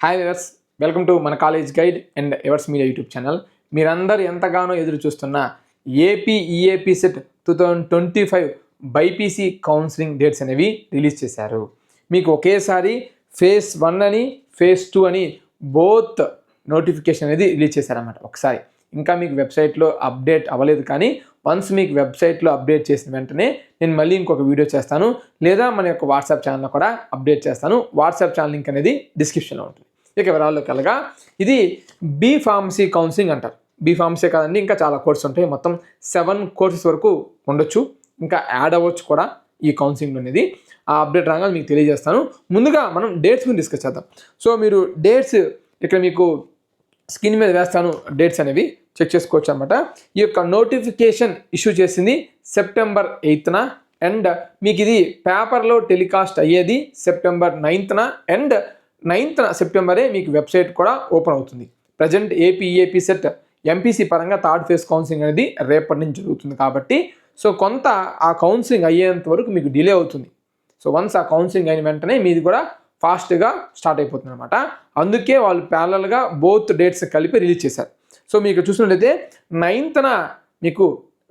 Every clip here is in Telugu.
హాయ్ ఎవర్స్ వెల్కమ్ టు మన కాలేజ్ గైడ్ అండ్ ఎవర్స్ మీడియా యూట్యూబ్ ఛానల్ మీరందరూ ఎంతగానో ఎదురు చూస్తున్న AP EAP CET two thousand twenty five BiPC counselling dates అనేవి రిలీజ్ చేశారు. మీకు ఒకేసారి ఫేస్ వన్ అని ఫేస్ టూ అని బోత్ నోటిఫికేషన్ అనేది రిలీజ్ చేశారన్నమాట ఒకసారి. ఇంకా మీకు వెబ్సైట్లో అప్డేట్ అవ్వలేదు కానీ వన్స్ మీకు వెబ్సైట్లో అప్డేట్ చేసిన వెంటనే నేను మళ్ళీ ఇంకొక వీడియో చేస్తాను. లేదా మన యొక్క వాట్సాప్ ఛానల్లో కూడా అప్డేట్ చేస్తాను. వాట్సాప్ ఛానల్ లింక్ అనేది డిస్క్రిప్షన్లో ఉంటుంది. ఇక వివరాల్లోకి వెళ్ళగా ఇది బీ ఫార్మసీ కౌన్సిలింగ్ అంటారు. బీ ఫార్మసీ కాదండి ఇంకా చాలా కోర్సెస్ ఉంటాయి. మొత్తం సెవెన్ కోర్సెస్ వరకు ఉండొచ్చు. ఇంకా యాడ్ అవ్వచ్చు కూడా ఈ కౌన్సిలింగ్ అనేది. ఆ అప్డేట్ రాగానే మీకు తెలియజేస్తాను. ముందుగా మనం డేట్స్ గురించి డిస్కస్ చేద్దాం. సో మీరు డేట్స్ ఇక్కడ మీకు స్క్రీన్ మీద వేస్తాను. డేట్స్ అనేవి చెక్ చేసుకోవచ్చు అనమాట ఈ యొక్క నోటిఫికేషన్ ఇష్యూ చేసింది సెప్టెంబర్ ఎయిత్న. అండ్ మీకు ఇది పేపర్లో టెలికాస్ట్ అయ్యేది సెప్టెంబర్ నైన్త్న. అండ్ నైన్త్న సెప్టెంబరే మీకు వెబ్సైట్ కూడా ఓపెన్ అవుతుంది. Present AP AP CET MPC పరంగా థర్డ్ ఫేజ్ కౌన్సిలింగ్ అనేది రేపటి నుంచి జరుగుతుంది కాబట్టి సో కొంత ఆ కౌన్సిలింగ్ అయ్యేంత వరకు మీకు డిలే అవుతుంది. సో వన్స్ ఆ కౌన్సిలింగ్ అయిన వెంటనే మీది కూడా ఫాస్ట్గా స్టార్ట్ అయిపోతుంది అనమాట అందుకే వాళ్ళు ప్యారలల్గా బోత్ డేట్స్ కలిపి రిలీజ్ చేశారు. సో మీకు చూసినట్లయితే నైన్త్న మీకు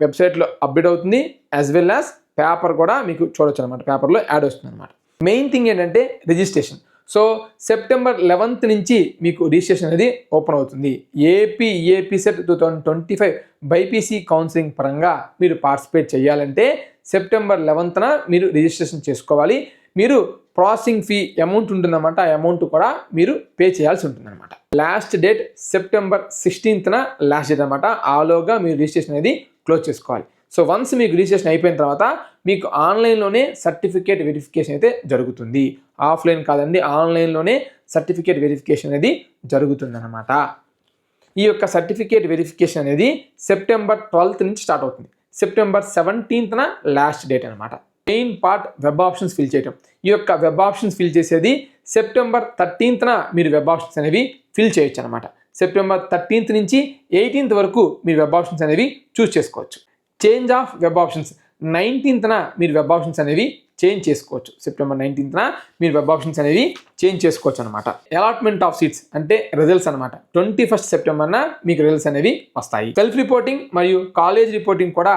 వెబ్సైట్లో అప్డేట్ అవుతుంది యాజ్ వెల్ యాజ్ పేపర్ కూడా మీకు చూడొచ్చు అనమాట పేపర్లో యాడ్ వస్తుంది అనమాట మెయిన్ థింగ్ ఏంటంటే రిజిస్ట్రేషన్. సో సెప్టెంబర్ లెవెన్త్ నుంచి మీకు రిజిస్ట్రేషన్ అనేది ఓపెన్ అవుతుంది. AP AP CET two thousand twenty five BiPC counselling పరంగా మీరు పార్టిసిపేట్ చేయాలంటే సెప్టెంబర్ లెవెన్త్న మీరు రిజిస్ట్రేషన్ చేసుకోవాలి. మీరు ప్రాసెసింగ్ ఫీ అమౌంట్ ఉంటుందన్నమాట. ఆ అమౌంట్ కూడా మీరు పే చేయాల్సి ఉంటుందన్నమాట. లాస్ట్ డేట్ సెప్టెంబర్ సిక్స్టీన్త్న లాస్ట్ డేట్ అనమాట ఆలోగా మీరు రిజిస్ట్రేషన్ అనేది క్లోజ్ చేసుకోవాలి. సో వన్స్ మీకు రిజిస్ట్రేషన్ అయిపోయిన తర్వాత మీకు ఆన్లైన్లోనే సర్టిఫికేట్ వెరిఫికేషన్ అయితే జరుగుతుంది. ఆఫ్లైన్ కాదండి ఆన్లైన్లోనే సర్టిఫికేట్ వెరిఫికేషన్ అనేది జరుగుతుందన్నమాట. ఈ యొక్క సర్టిఫికేట్ వెరిఫికేషన్ అనేది సెప్టెంబర్ ట్వెల్త్ నుంచి స్టార్ట్ అవుతుంది. సెప్టెంబర్ సెవెంటీన్త్న లాస్ట్ డేట్ అనమాట main part web options fill చేయటం. ఈ యొక్క వెబ్ ఆప్షన్స్ ఫిల్ చేసేది సెప్టెంబర్ థర్టీన్త్న మీరు వెబ్ ఆప్షన్స్ అనేవి ఫిల్ చేయొచ్చు అనమాట సెప్టెంబర్ థర్టీన్త్ నుంచి ఎయిటీన్త్ వరకు మీరు వెబ్ ఆప్షన్స్ అనేవి చూస్ చేసుకోవచ్చు. చేంజ్ ఆఫ్ వెబ్ ఆప్షన్స్ నైన్టీన్త్న మీరు వెబ్ ఆప్షన్స్ అనేవి చేంజ్ చేసుకోవచ్చు. సెప్టెంబర్ నైన్టీన్త్న మీరు వెబ్ ఆప్షన్స్ అనేవి చేంజ్ చేసుకోవచ్చు అనమాట అలాట్మెంట్ ఆఫ్ సీట్స్ అంటే రిజల్ట్స్ అనమాట ట్వంటీ ఫస్ట్ సెప్టెంబర్న మీకు రిజల్ట్స్ అనేవి వస్తాయి. సెల్ఫ్ రిపోర్టింగ్ మరియు కాలేజ్ రిపోర్టింగ్ కూడా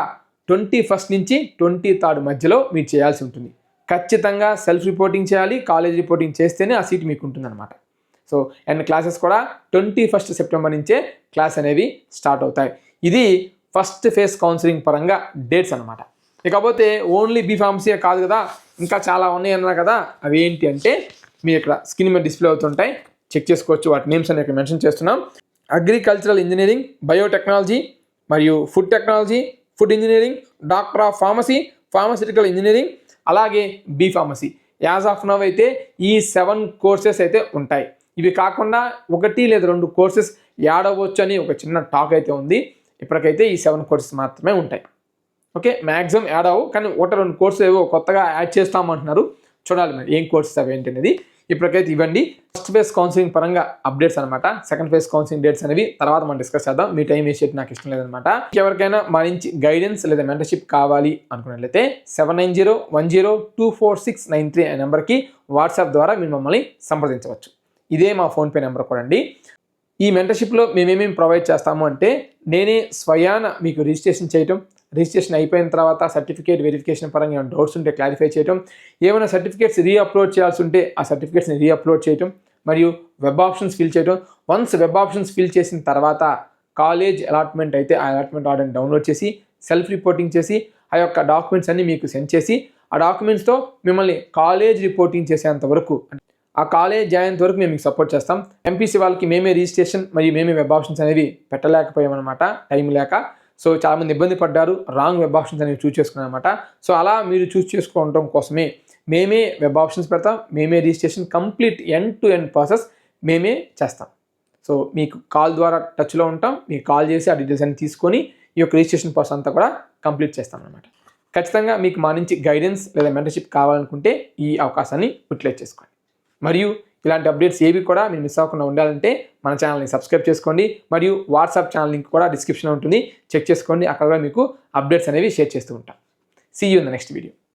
ట్వంటీ ఫస్ట్ నుంచి ట్వంటీ థర్డ్ మధ్యలో మీరు చేయాల్సి ఉంటుంది. ఖచ్చితంగా సెల్ఫ్ రిపోర్టింగ్ చేయాలి కాలేజ్ రిపోర్టింగ్ చేస్తేనే ఆ సీట్ మీకు ఉంటుందన్నమాట సో అండ్ క్లాసెస్ కూడా ట్వంటీ ఫస్ట్ సెప్టెంబర్ నుంచే క్లాస్ అనేవి స్టార్ట్ అవుతాయి. ఇది ఫస్ట్ ఫేస్ కౌన్సిలింగ్ పరంగా డేట్స్ అనమాట ఇకపోతే ఓన్లీ బీ ఫార్మసీ కాదు కదా ఇంకా చాలా ఉన్నాయి అన్నారు కదా అవి ఏంటి అంటే మీ ఇక్కడ స్క్రీన్ మీద డిస్ప్లే అవుతుంటాయి. చెక్ చేసుకోవచ్చు వాటి నేమ్స్ అని ఇక్కడ మెన్షన్ చేస్తున్నాం. అగ్రికల్చరల్ ఇంజనీరింగ్ బయోటెక్నాలజీ మరియు food technology food engineering doctor of pharmacy pharmaceutical engineering అలాగే B pharmacy. As of now అయితే ఈ సెవెన్ కోర్సెస్ అయితే ఉంటాయి. ఇవి కాకుండా ఒకటి లేదా రెండు కోర్సెస్ యాడ్ అవ్వచ్చు అని ఒక చిన్న టాక్ అయితే ఉంది. ఇప్పటికైతే ఈ సెవెన్ కోర్సెస్ మాత్రమే ఉంటాయి. ఓకే మ్యాక్సిమం యాడ్ అవ్వు కానీ ఒకటి రెండు కోర్సులు ఏవో కొత్తగా యాడ్ చేస్తామంటున్నారు. చూడాలి మరి ఏం కోర్సెస్ అవి ఏంటి అనేది. ఇప్పటికైతే ఇవ్వండి. ఫస్ట్ ఫేజ్ కౌన్సిలింగ్ పరంగా అప్డేట్స్ అనమాట సెకండ్ ఫేజ్ కౌన్సిలింగ్ డేట్స్ అనేవి తర్వాత మనం డిస్కస్ చేద్దాం. మీ టైం వేసేది నాకు ఇష్టం లేదనమాట ఎవరికైనా మా నుంచి గైడెన్స్ లేదా మెంటర్షిప్ కావాలి అనుకున్నట్లయితే seven nine zero one zero two four six nine three అనే నెంబర్కి వాట్సాప్ ద్వారా మీరు మమ్మల్ని సంప్రదించవచ్చు. ఇదే మా ఫోన్పే నెంబర్ కూడా అండి. ఈ మెంటర్షిప్లో మేమేమేమి ప్రొవైడ్ చేస్తాము అంటే నేనే స్వయాన మీకు రిజిస్ట్రేషన్ చేయటం రిజిస్ట్రేషన్ అయిపోయిన తర్వాత సర్టిఫికేట్ వెరిఫికేషన్ పరంగా ఏమైనా డౌట్స్ ఉంటే క్లారిఫై చేయటం ఏమైనా సర్టిఫికేట్స్ రీ అప్లోడ్ చేయాల్సి ఉంటే ఆ సర్టిఫికేట్స్ని రీ అప్లోడ్ చేయటం మరియు వెబ్ ఆప్షన్స్ ఫిల్ చేయటం. వన్స్ వెబ్ ఆప్షన్స్ ఫిల్ చేసిన తర్వాత కాలేజ్ అలాట్మెంట్ అయితే ఆ అలాట్మెంట్ ఆర్డర్ని డౌన్లోడ్ చేసి సెల్ఫ్ రిపోర్టింగ్ చేసి ఆ యొక్క డాక్యుమెంట్స్ అన్ని మీకు సెండ్ చేసి ఆ డాక్యుమెంట్స్తో మిమ్మల్ని కాలేజ్ రిపోర్టింగ్ చేసేంత వరకు ఆ కాలేజ్ జాయినంత వరకు మేము మీకు సపోర్ట్ చేస్తాం. ఎంపీసీ వాళ్ళకి మేమే రిజిస్ట్రేషన్ మరియు మేమే వెబ్ ఆప్షన్స్ అనేవి పెట్టలేకపోయామన్నమాట. టైం లేక. సో చాలామంది ఇబ్బంది పడ్డారు. రాంగ్ వెబ్ ఆప్షన్స్ అనేవి చూస్ చేసుకున్నారన్నమాట. సో అలా మీరు చూస్ చేసుకోవడం కోసమే మేమే వెబ్ ఆప్షన్స్ పెడతాం. మేమే registration complete end to end process మేమే చేస్తాం. సో మీకు కాల్ ద్వారా టచ్లో ఉంటాం. మీకు కాల్ చేసి ఆ డీటెయిల్స్ అన్ని తీసుకొని ఈ యొక్క రిజిస్ట్రేషన్ ప్రాసెస్ అంతా కూడా కంప్లీట్ చేస్తాం అనమాట ఖచ్చితంగా మీకు మా నుంచి గైడెన్స్ లేదా మెంటర్షిప్ కావాలనుకుంటే ఈ అవకాశాన్ని యూటిలైజ్ చేసుకోండి. మరియు ఇలాంటి అప్డేట్స్ ఏవి కూడా మీరు మిస్ అవ్వకుండా ఉండాలంటే మన ఛానల్ని సబ్స్క్రైబ్ చేసుకోండి. మరియు వాట్సాప్ ఛానల్ లింక్ కూడా డిస్క్రిప్షన్లో ఉంటుంది. చెక్ చేసుకోండి. అక్కడ కూడా మీకు అప్డేట్స్ అనేవి షేర్ చేస్తూ ఉంటాం. See you in the next video